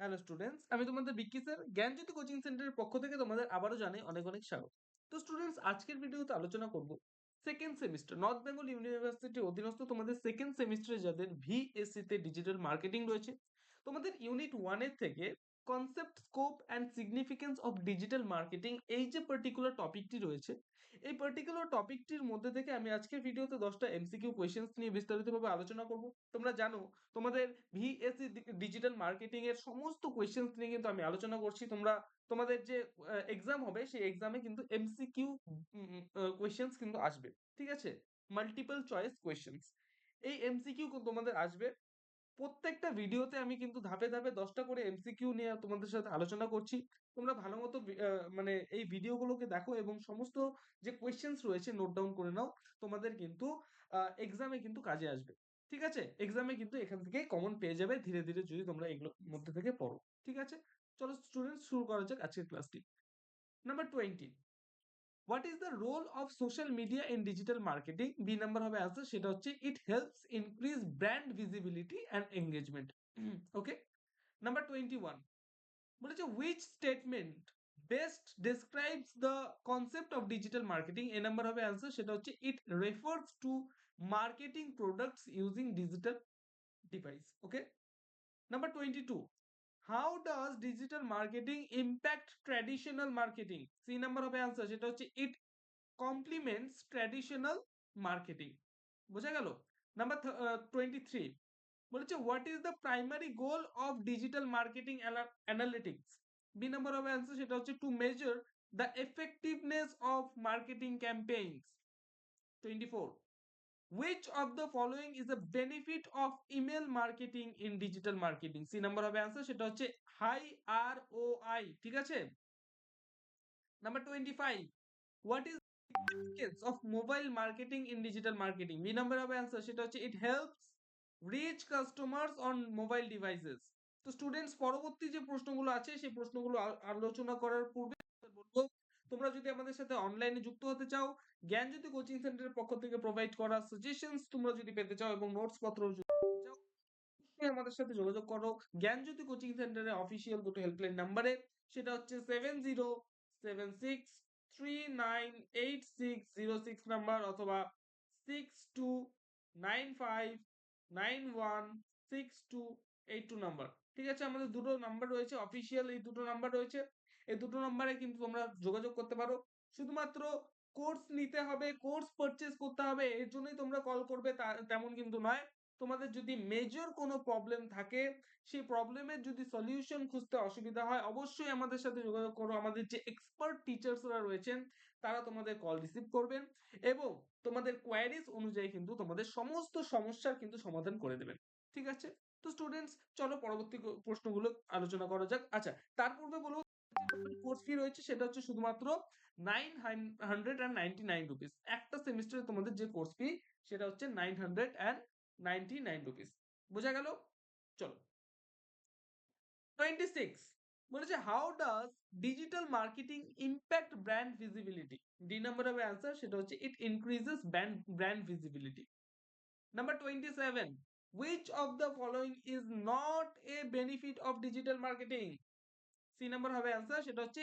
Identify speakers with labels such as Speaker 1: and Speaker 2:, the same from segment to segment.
Speaker 1: Hello students আমি তোমাদের Vicky sir, জ্ঞানজ্যোতি coaching সেন্টারের পক্ষ থেকে তোমাদের আবারও জানাই অনেক অনেক স্বাগত। তো স্টুডেন্টস আজকের ভিডিওতে আলোচনা করব second semester north Bengal university অধীনস্থ তোমাদের সেকেন্ড সেমিস্টারে যাদের ভিএসসি তে ডিজিটাল মার্কেটিং রয়েছে, তোমাদের ইউনিট ওয়ানের থেকে concept scope and significance of digital marketing এই যে পার্টিকুলার টপিকটি রয়েছে, এই পার্টিকুলার টপিকটির মধ্যে থেকে আমি আজকের ভিডিওতে দশটা এমসিকিউ কোয়েশ্চেন্স নিয়ে বিস্তারিতভাবে আলোচনা করব। তোমরা জানো, তোমাদের ভিএসসি ডিজিটাল মার্কেটিং এর সমস্ত কোয়েশ্চেন্স নিয়ে কিন্তু আমি আলোচনা করছি। তোমরা, তোমাদের যে এক্সাম হবে, সেই এক্সামে কিন্তু এমসিকিউ কোয়েশ্চেন্স কিন্তু আসবে। ঠিক আছে? মাল্টিপল চয়েস কোয়েশ্চেন্স এই এমসিকিউ তোমাদের আসবে। প্রত্যেকটা ভিডিওতে আমি কিন্তু ধাপে ধাপে দশটা করে এমসিকিউ নিয়ে তোমাদের সাথে আলোচনা করছি। তোমরা ভালো মতো মানে এই ভিডিওগুলোকে দেখো এবং সমস্ত যে কোয়েশ্চেন্স রয়েছে নোট ডাউন করে নাও। তোমাদের কিন্তু এক্সামে কিন্তু কাজে আসবে। ঠিক আছে? এক্সামে কিন্তু এখান থেকে কমন পেয়ে যাবে ধীরে ধীরে যদি তোমরা এগুলোর মধ্যে থেকে পড়ো। ঠিক আছে? চলো স্টুডেন্ট শুরু করা যাক আজকের ক্লাসটি number twenty what is the role of social media in digital marketing B number হবে আনসার সেটা হচ্ছে it helps increase brand visibility and engagement okay number twenty one বলেছে which statement best describes the concept of digital marketing A number হবে answer সেটা হচ্ছে it refers to marketing products using digital device okay number twenty two how does digital marketing impact traditional marketing C number হবে answer সেটা হচ্ছে it complements traditional marketing বোঝা গেল? Number twenty three বলেছে what is the primary goal of digital marketing analytics B number হবে answer সেটা হচ্ছে to measure the effectiveness of marketing campaigns twenty four which of the following is a benefit of email marketing in digital marketing C number হবে answer সেটা হচ্ছে high R O I ঠিক আছে number 25 what is significance of mobile marketing in digital marketing B number হবে answer সেটা হচ্ছে it helps reach customers on mobile devices তো students পরবর্তী যে প্রশ্নগুলো আছে সেই প্রশ্নগুলো আলোচনা করার পূর্বে বলবো তোমরা যদি আমাদের সাথে অনলাইনে যুক্ত হতে চাও, জ্ঞানজ্যোতি কোচিং সেন্টারের পক্ষ থেকে প্রোভাইড করা সাজেশনস তোমরা যদি পেতে চাও এবং নোটস পত্র আমাদের সাথে যোগাযোগ করো। জ্ঞানজ্যোতি কোচিং সেন্টারের অফিসিয়াল দুটো হেল্পলাইন নাম্বারে সেটা হচ্ছে seven zero seven six three nine eight six zero six number অথবা six two nine five nine one six two eight two number ঠিক আছে? আমাদের দুটো নাম্বার রয়েছে অফিসিয়াল এই দুটো নাম্বার রয়েছে। এই দুটো নাম্বারে কিন্তু তোমরা যোগাযোগ করতে পারো। শুধুমাত্র কোর্স নিতে হবে কোর্স পারচেজ করতে হবে, এর জন্যই তোমরা কল করবে তেমন কিন্তু নয়। তোমাদের যদি মেজর কোনো প্রবলেম থাকে, সেই প্রবলেমের যদি সলিউশন খুঁজতে অসুবিধা হয়, অবশ্যই আমাদের সাথে যোগাযোগ করো। আমাদের যে এক্সপার্ট টিচার্সরা রয়েছেন, তারা তোমাদের কল রিসিভ করবেন এবং তোমাদের কোয়ারিজ অনুযায়ী কিন্তু তোমাদের সমস্ত সমস্যার কিন্তু সমাধান করে দেবেন। ঠিক আছে? তো স্টুডেন্টস চলো পরবর্তী প্রশ্নগুলো আলোচনা করা যাক। আচ্ছা তার পূর্বে বলব কোর্স ফি রয়েছে সেটা হচ্ছে শুধুমাত্র nine hundred and ninety nine rupees একটা সেমিস্টারে তোমাদের যে কোর্স ফি সেটা হচ্ছে nine hundred and ninety nine rupees বোঝা গেল? চলো। টোয়েন্টি সিক্স বলেছে how does digital marketing impact brand visibility D number হবে অ্যান্সার সেটা হচ্ছে it increases brand brand visibility number twenty seven which of the following is not a benefit of digital marketing? C number হবে answer সেটা হচ্ছে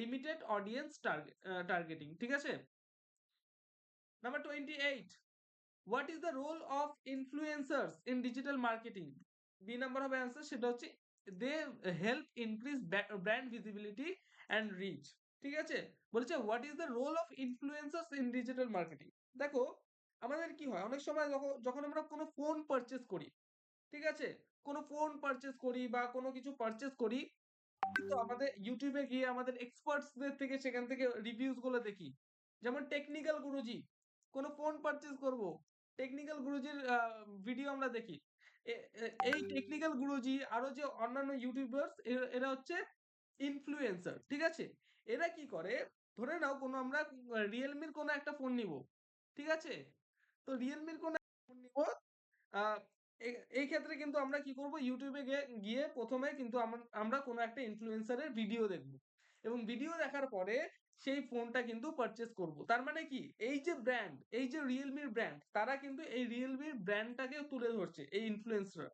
Speaker 1: limited audience targeting ঠিক আছে? Number twenty eight what is the role of influencers in digital marketing B number হবে answer সেটা হচ্ছে they help increase brand visibility and reach ঠিক আছে? বলছে what is the role of influencers in digital marketing দেখো আমাদের কি হয়? অনেক সময় যখন আমরা কোনো ফোন পারচেস করি, ঠিক আছে? কোনো ফোন পারচেস করি বা কোনো কিছু পারচেস করি কিন্তু আমাদের ইউটিউবে গিয়ে আমাদের এক্সপার্টসদের থেকে সেখান থেকে রিভিউজগুলো দেখি। যেমন টেকনিক্যাল গুরুজি, কোনো ফোন পারচেস করব টেকনিক্যাল গুরুজির ভিডিও আমরা দেখি। এই টেকনিক্যাল গুরুজি আরও যে অন্যান্য ইউটিউবার্স এরা হচ্ছে ইনফ্লুয়েন্সার ঠিক আছে? এরা কি করে? ধরে নাও কোনো আমরা রিয়েলমির কোনো একটা ফোন নিব, ঠিক আছে? তো রিয়েলমির কোনো নিব। এই ক্ষেত্রে কিন্তু আমরা কি করব? ইউটিউবে গিয়ে প্রথমে কিন্তু আমরা কোনো একটা ইনফ্লুয়েন্সারের ভিডিও দেখব। এবং ভিডিও দেখার পরে সেই ফোনটা কিন্তু পারচেস করব। তার মানে কি? এই যে ব্র্যান্ড এই যে রিয়েলমির ব্র্যান্ড তারা কিন্তু এই রিয়েলমির ব্র্যান্ডটাকে তুলে ধরছে, এই ইনফ্লুয়েন্সার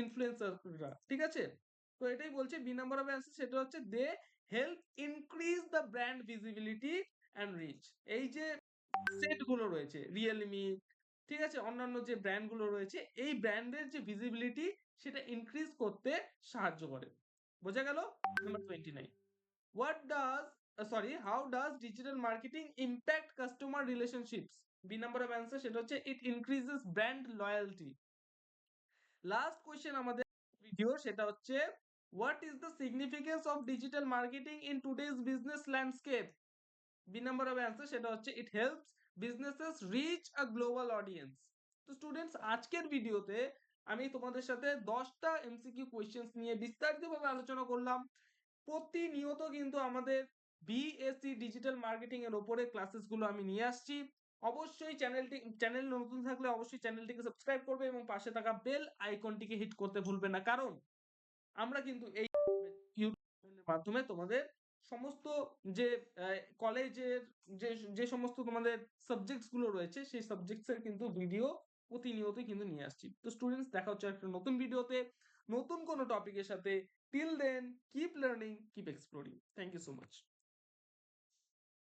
Speaker 1: ইনফ্লুয়েন্সাররা ঠিক আছে? তো এটাই বলছে বি নাম্বার অফ অ্যান্সার সেটা হচ্ছে they help increase the brand visibility and reach এই যে সেটগুলো রয়েছে রিয়েলমি ঠিক আছে? অন্যান্য যে ব্র্যান্ডগুলো রয়েছে, এই ব্র্যান্ডের যে ভিজিবিলিটি সেটা ইনক্রিজ করতে সাহায্য করে। বোঝা গেল? Number twenty nine what does sorry how does digital marketing impact customer relationships B number of answer সেটা হচ্ছে it increases brand loyalty last question আমাদের ভিডিও সেটা হচ্ছে what is the significance of digital marketing in today's business landscape B number of answer সেটা হচ্ছে it helps businesses reach a global audience তো students আজকের ভিডিওতে আমি তোমাদের সাথে দশটা এমসিকিউ কোয়েশ্চেন্স নিয়ে বিস্তারিতভাবে আলোচনা করলাম। প্রতিনিয়ত কিন্তু আমাদের বিএসসি ডিজিটাল মার্কেটিং এর ওপরে ক্লাসেসগুলো আমি নিয়ে আসছি। অবশ্যই চ্যানেলটি চ্যানেল নতুন থাকলে অবশ্যই চ্যানেলটিকে সাবস্ক্রাইব করবে এবং পাশে থাকা বেল আইকনটিকে হিট করতে ভুলবে না। কারণ আমরা কিন্তু এই ইউটিউবের মাধ্যমে তোমাদের সমস্ত যে কলেজের যে যে সমস্ত তোমাদের সাবজেক্টসগুলো রয়েছে, সেই সাবজেক্টস এর কিন্তু ভিডিও প্রতিনিয়তই কিন্তু নিয়ে আসছি। তো স্টুডেন্টস দেখা হচ্ছে একটা নতুন ভিডিওতে নতুন কোনো টপিকের সাথে till then keep learning keep exploring thank you so much